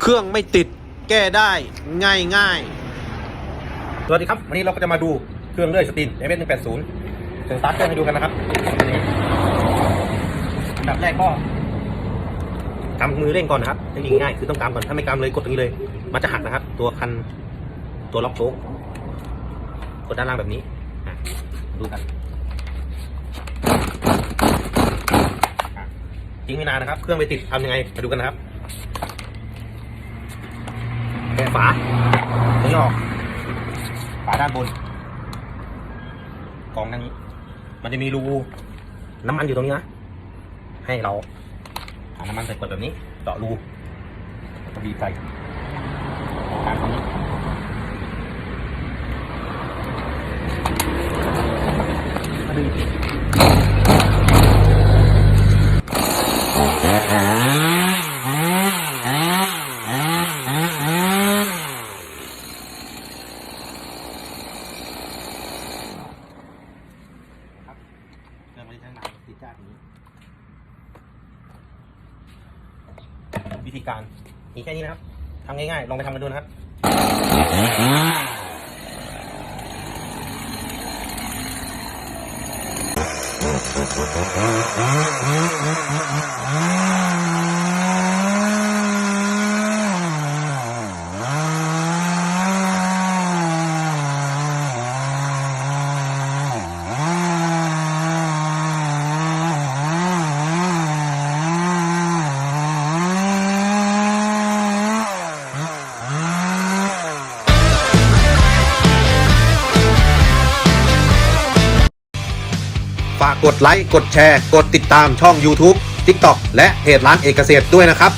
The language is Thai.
เครื่องไม่ติดแก้ได้ง่ายง่ายสวัสดีครับ วันนี้เราก็จะมาดูเครื่องเลื่อยสติน m อ1 8 0เดี๋ยวสตาร์ทเครื่องให้ดูกันนะครับอันดับแรกก็กำมือเร่งก่อนนะครับเทคนิคง่ายคือต้องกำก่อนถ้าไม่กำเลยกดตรงนี้เลย มันจะหักนะครับ ตัวคันตัวล็อกโชคกดด้านล่างแบบนี้ดูกันทิ้งไม่นานนะครับ เครื่องไปติดทำยังไงมาดูกันนะครับ แกะฝาตรงนี้ออกฝาด้านบนกองด้านนี้ มันจะมีรูน้ำมันอยู่ตรงนี้นะให้เราเอาน้ำมันใส่ขวดแบบนี้เจาะรูแล้วก็บีบใส่กลางตรงนี้มาดึงครับเครื่องไม่ได้ใชานตินี้ วิธีการมีแค่นี้นะครับทำง่ายๆ ลองไปทำกันดูนะครับๆ ฝากกดไลค์ กดแชร์ กดติดตามช่อง YouTube TikTok และเพจร้านเอกเกษตรด้วยนะครับ